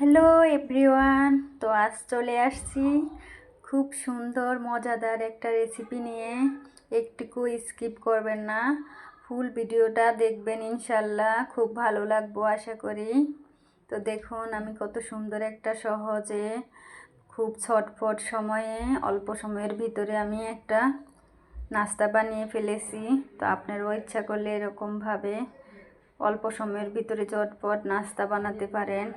Hello everyone, তো আজ চলে আসছি খুব সুন্দর, মজাদার একটা রেসিপি নিয়ে। একটুকু স্কিপ করবেন না ফুল ভিডিওটা দেখবেন ইনশাল্লাহ খুব ভালো লাগবো আশা করি। তো দেখুন, আমি কত সুন্দর একটা সহজে, খুব ছটফট সময়ে, অল্প সময়ের ভিতরে আমি একটা নাস্তা বানিয়ে ফেলেছি। তো আপনারাও ইচ্ছা করলে এরকমভাবে অল্প সময়ের ভিতরে চটপট নাস্তা বানাতে পারেন।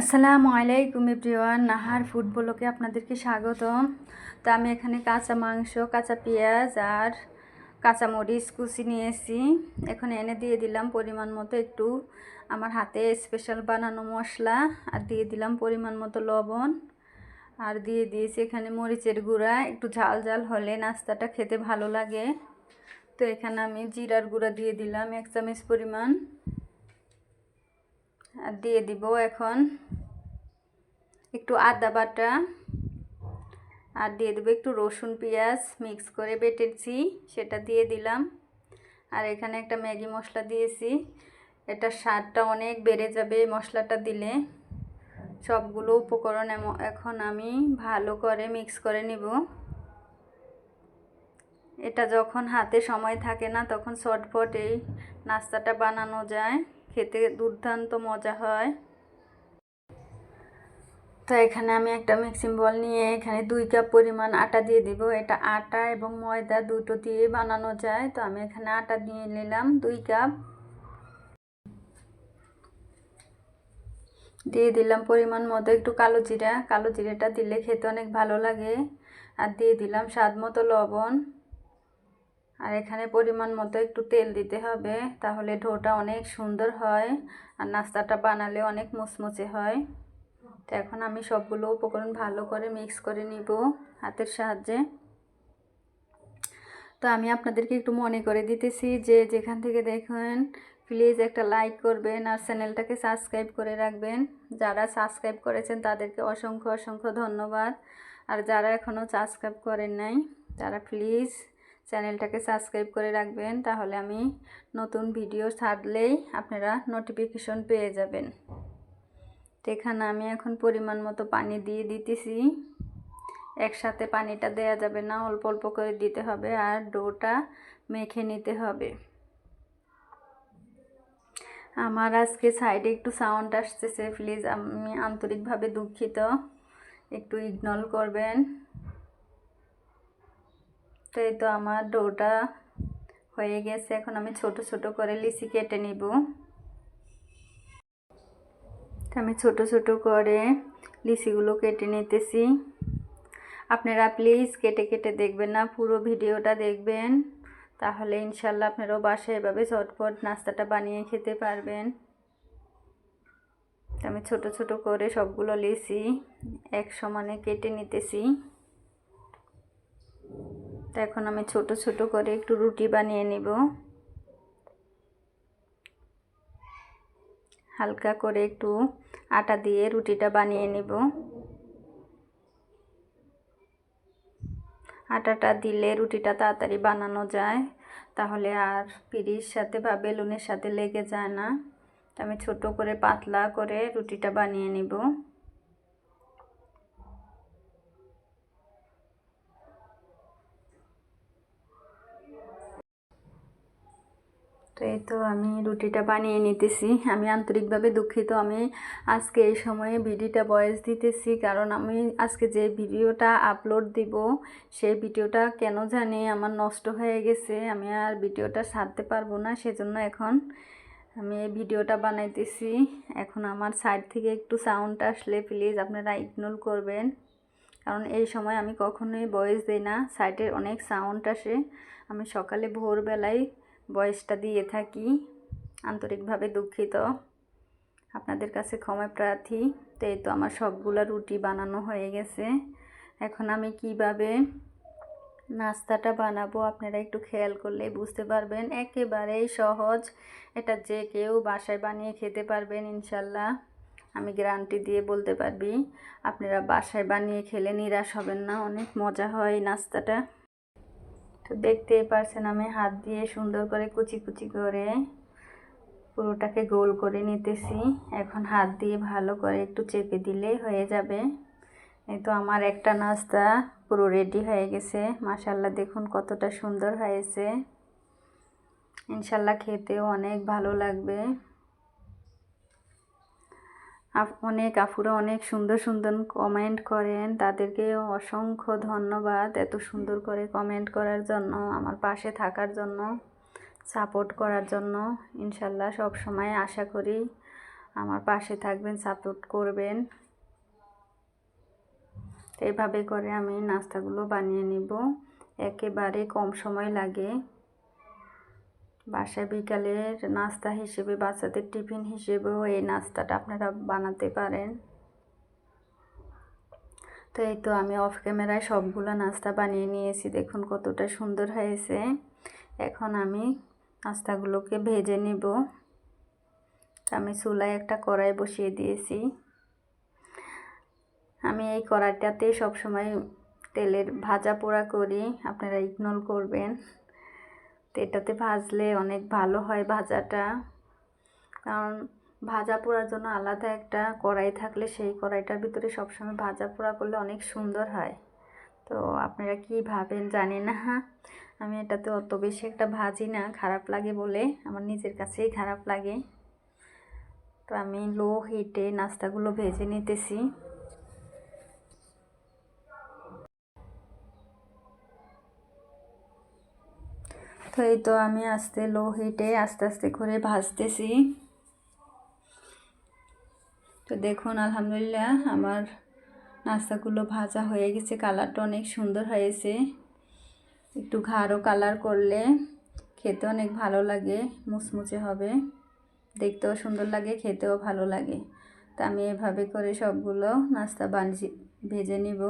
আসসালামু আলাইকুম এভরিওয়ান, নাহার ফুড ব্লকে আপনাদেরকে স্বাগতম। তো আমি এখানে কাঁচা মাংস, কাঁচা পেঁয়াজ আর কাঁচা মরিচ কুচি নিয়েছি। এখন এনে দিয়ে দিলাম পরিমাণ মতো একটু আমার হাতে স্পেশাল বানানো মশলা আর দিয়ে দিলাম পরিমাণ মতো লবণ। আর দিয়ে দিয়েছি এখানে মরিচের গুঁড়া, একটু ঝাল ঝাল হলে নাস্তাটা খেতে ভালো লাগে। তো এখানে আমি জিরার গুঁড়া দিয়ে দিলাম এক চামচ পরিমাণ। দিয়ে দিব এখন। একটু আদা বাটা আর দিয়ে দেবো একটু রসুন পেঁয়াজ মিক্স করে বেটেছি সেটা দিয়ে দিলাম। আর এখানে একটা ম্যাগি মশলা দিয়েছি, এটা স্বাদটা অনেক বেড়ে যাবে মশলাটা দিলে। সবগুলো উপকরণ এখন আমি ভালো করে মিক্স করে নিব। এটা যখন হাতে সময় থাকে না, তখন শর্টফট এই নাস্তাটা বানানো যায়। খেতে দুর্দান্ত মজা হয়। তো এখানে আমি একটা মিক্সিং বল নিয়ে এখানে দুই কাপ পরিমাণ আটা দিয়ে দিব। এটা আটা এবং ময়দা দুটো দিয়ে বানানো যায়। তো আমি এখানে আটা দিয়ে নিলাম দুই কাপ দিয়ে দিলাম পরিমাণ মতো একটু কালো জিরা। কালো জিরাটা দিলে খেতে অনেক ভালো লাগে। আর দিয়ে দিলাম স্বাদ মতো লবণ। আর এখানে পরিমাণ মতো একটু তেল দিতে হবে, তাহলে ঢোটা অনেক সুন্দর হয় আর নাস্তাটা বানালে অনেক মুচমুচে হয়। তো এখন আমি সবগুলো উপকরণ ভালো করে মিক্স করে নিব হাতের সাহায্যে। তো আমি আপনাদেরকে একটু মনে করে দিতেছি যে যেখান থেকে দেখেন প্লিজ একটা লাইক করবেন আর চ্যানেলটাকে সাবস্ক্রাইব করে রাখবেন। যারা সাবস্ক্রাইব করেছেন তাদেরকে অসংখ্য অসংখ্য ধন্যবাদ। আর যারা এখনও সাবস্ক্রাইব করেন নাই, তারা প্লিজ চ্যানেলটাকে সাবস্ক্রাইব করে রাখবেন, তাহলে আমি নতুন ভিডিও ছাড়লেই আপনারা নোটিফিকেশন পেয়ে যাবেন। তো এখানে আমি এখন পরিমাণ মতো পানি দিয়ে দিতেছি। একসাথে পানিটা দেয়া যাবে না, অল্প অল্প করে দিতে হবে আর ডোটা মেখে নিতে হবে। আমার আজকে সাইডে একটু সাউন্ড আসতেছে প্লিজ আমি আন্তরিকভাবে দুঃখিত। একটু ইগনোর করবেন। তো এই তো আমার ডোটা হয়ে গেছে। এখন আমি ছোট ছোট করে লিচি কেটে নিব। আমি ছোট ছোট করে লিচিগুলো কেটে নিতেছি। আপনারা প্লিজ কেটে কেটে দেখবেন না, পুরো ভিডিওটা দেখবেন। তাহলে ইনশাল্লাহ আপনারাও বাসায় এভাবে ঝটপট নাস্তাটা বানিয়ে খেতে পারবেন। আমি ছোট ছোট করে সবগুলো লিচি এক সমানে কেটে নিতেছি। তো এখন আমি ছোট ছোট করে একটু রুটি বানিয়ে নিব। হালকা করে একটু আটা দিয়ে রুটিটা বানিয়ে নিব। আটাটা দিলে রুটিটা তাড়াতাড়ি বানানো যায়, তাহলে আর পিড়ির সাথে বা বেলুনের সাথে লেগে যায় না। আমি ছোট করে পাতলা করে রুটিটা বানিয়ে নিব। তো এই তো আমি রুটিটা বানিয়ে নিতেছি। আমি আন্তরিকভাবে দুঃখিত। আমি আজকে এই সময়ে ভিডিওটা বয়স দিতেছি, কারণ আমি আজকে যে ভিডিওটা আপলোড দিব, সেই ভিডিওটা কেন জানি আমার নষ্ট হয়ে গেছে। আমি আর ভিডিওটা সারতে পারব না, সেজন্য এখন আমি এই ভিডিওটা বানাইতেছি। এখন আমার সাইড থেকে একটু সাউন্ড আসলে প্লিজ আপনারা ইগনোর করবেন, কারণ এই সময় আমি কখনোই বয়স দিই না। সাইডের অনেক সাউন্ড আসে। আমি সকালে ভোরবেলায় বয়সটা দিয়ে থাকি, আন্তরিকভাবে দুঃখিত। আপনাদের কাছে ক্ষমা প্রার্থী। তো এই তো আমার সবগুলো রুটি বানানো হয়ে গেছে। এখন আমি কীভাবে নাস্তাটা বানাবো আপনারা একটু খেয়াল করলে বুঝতে পারবেন। একেবারেই সহজ। এটা যে কেউ বাসায় বানিয়ে খেতে পারবেন, ইনশাল্লাহ। আমি গ্যারান্টি দিয়ে বলতে পারবি, আপনারা বাসায় বানিয়ে খেলে নিরাশ হবেন না। অনেক মজা হয় নাস্তাটা। তো দেখতেই পারছেন আমি হাত দিয়ে সুন্দর করে কুচি কুচি করে পুরোটাকে গোল করে নিতেছি। এখন হাত দিয়ে ভালো করে একটু চেপে দিলেই হয়ে যাবে। এই তো আমার একটা নাস্তা পুরো রেডি হয়ে গেছে। মাসাল্লাহ দেখুন কতটা সুন্দর হয়েছে। ইনশাল্লাহ খেতেও অনেক ভালো লাগবে। অনেক আপুরা অনেক সুন্দর সুন্দর কমেন্ট করেন। তাদেরকে অসংখ্য ধন্যবাদ এত সুন্দর করে কমেন্ট করার জন্য, আমার পাশে থাকার জন্য সাপোর্ট করার জন্য। ইনশাল্লাহ সব সময় আশা করি আমার পাশে থাকবেন সাপোর্ট করবেন। তো এইভাবে করে আমি নাস্তাগুলো বানিয়ে নিব। একেবারে কম সময় লাগে। বাসায় বিকালের নাস্তা হিসেবে, বাচ্চাদের টিফিন হিসেবেও এই নাস্তাটা আপনারা বানাতে পারেন। তো এই তো আমি অফ ক্যামেরায় সবগুলো নাস্তা বানিয়ে নিয়েছি। দেখুন কতটা সুন্দর হয়েছে। এখন আমি নাস্তাগুলোকে ভেজে নিব। আমি চুলায় একটা কড়াই বসিয়ে দিয়েছি। আমি এই কড়াইটাতে সবসময় তেলের ভাজা পোড়া করি। আপনারা ইগনোর করবেন। তো এটাতে ভাজলে অনেক ভালো হয় ভাজাটা। কারণ ভাজা পোড়ার জন্য আলাদা একটা কড়াই থাকলে সেই কড়াইটার ভিতরে সবসময় ভাজা পোড়া করলে অনেক সুন্দর হয়। তো আপনারা কি ভাবেন জানি না। আমি এটাতে অত বেশি একটা ভাজি না, খারাপ লাগে বলে। আমার নিজের কাছেই খারাপ লাগে। তো আমি লো হিটে নাস্তাগুলো ভেজে নিতেছি। তো তো আমি আস্তে লো হিটে আস্তে আস্তে করে ভাজতেছি। তো দেখুন, আলহামদুলিল্লাহ আমার নাস্তাগুলো ভাজা হয়ে গেছে, কালারটা অনেক সুন্দর হয়েছে। একটু ঘাড়ো কালার করলে খেতে অনেক ভালো লাগে, মুচমুচে হবে। দেখতেও সুন্দর লাগে, খেতেও ভালো লাগে। তা আমি এভাবে করে সবগুলো নাস্তা বানিয়ে ভেজে নিব।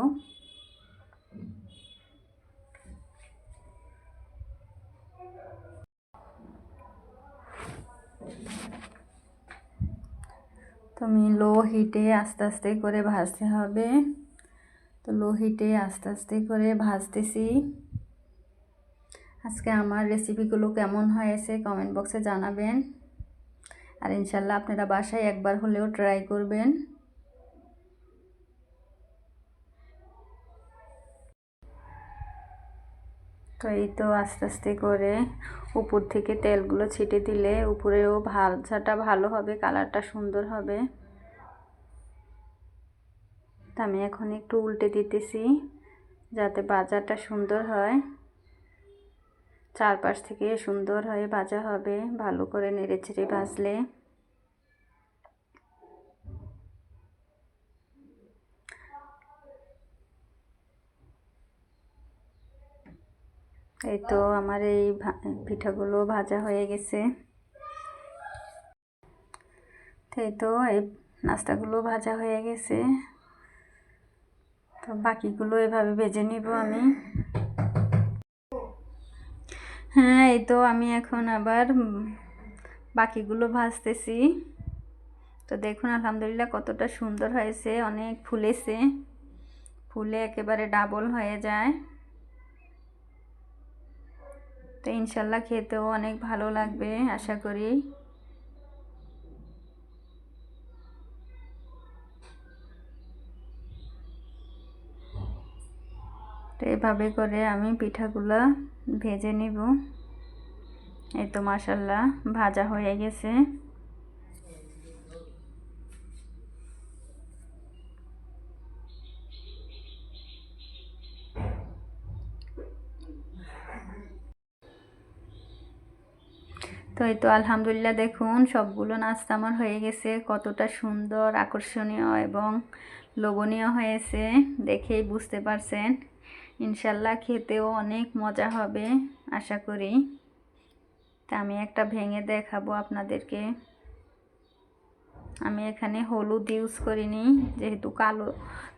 তুমি লো হিটে আস্তে আস্তে করে ভাজতে হবে। তো লো হিটে আস্তে আস্তে করে ভাজতেছি। আজকে আমার রেসিপিগুলো কেমন হয়েছে কমেন্ট বক্সে জানাবেন। আর ইনশাল্লাহ আপনারা বাসায় একবার হলেও ট্রাই করবেন। তো এই তো আস্তে আস্তে করে উপর থেকে তেলগুলো ছিটে দিলে উপরেও ভাজাটা ভালো হবে, কালারটা সুন্দর হবে। তা আমি এখন একটু উল্টে দিতেছি যাতে বাজারটা সুন্দর হয়। চারপাশ থেকে সুন্দর হয়ে ভাজা হবে, ভালো করে নেড়ে চেড়ে ভাজলে। এই তো আমার এই পিঠাগুলো ভাজা হয়ে গেছে। এই তো এই নাস্তাগুলো ভাজা হয়ে গেছে। তো বাকিগুলো এভাবে ভেজে নিব আমি। হ্যাঁ এই তো আমি এখন আবার বাকিগুলো ভাজতেছি। তো দেখুন, আলহামদুলিল্লাহ কতটা সুন্দর হয়েছে, অনেক ফুলেছে। ফুলে একেবারে ডাবল হয়ে যায়। তো ইনশাল্লাহ খেতেও অনেক ভালো লাগবে, আশা করি। তো এভাবে করে আমি পিঠাগুলো ভেজে নিব। এই তো মাসাল্লাহ ভাজা হয়ে গেছে। তো এই তো আলহামদুলিল্লাহ দেখুন, সবগুলো নাস্তা আমার হয়ে গেছে। কতটা সুন্দর, আকর্ষণীয় এবং লোভনীয় হয়েছে, দেখেই বুঝতে পারছেন। ইনশাল্লাহ খেতেও অনেক মজা হবে, আশা করি। তা আমি একটা ভেঙে দেখাবো আপনাদেরকে। আমি এখানে হলুদ ইউজ করিনি, যেহেতু কালো,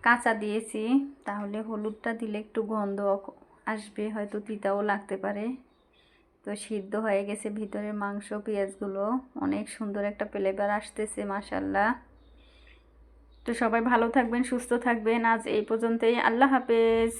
কাঁচা দিয়েছি, তাহলে হলুদটা দিলে একটু গন্ধ আসবে, হয়তো তিতাও লাগতে পারে। তো সিদ্ধ হয়ে গেছে ভিতরের মাংস, পেঁয়াজগুলো। অনেক সুন্দর একটা ফ্লেভার আসতেছে মাসাল্লাহ তো সবাই ভালো থাকবেন, সুস্থ থাকবেন। আজ এই পর্যন্তই। আল্লাহ হাফেজ।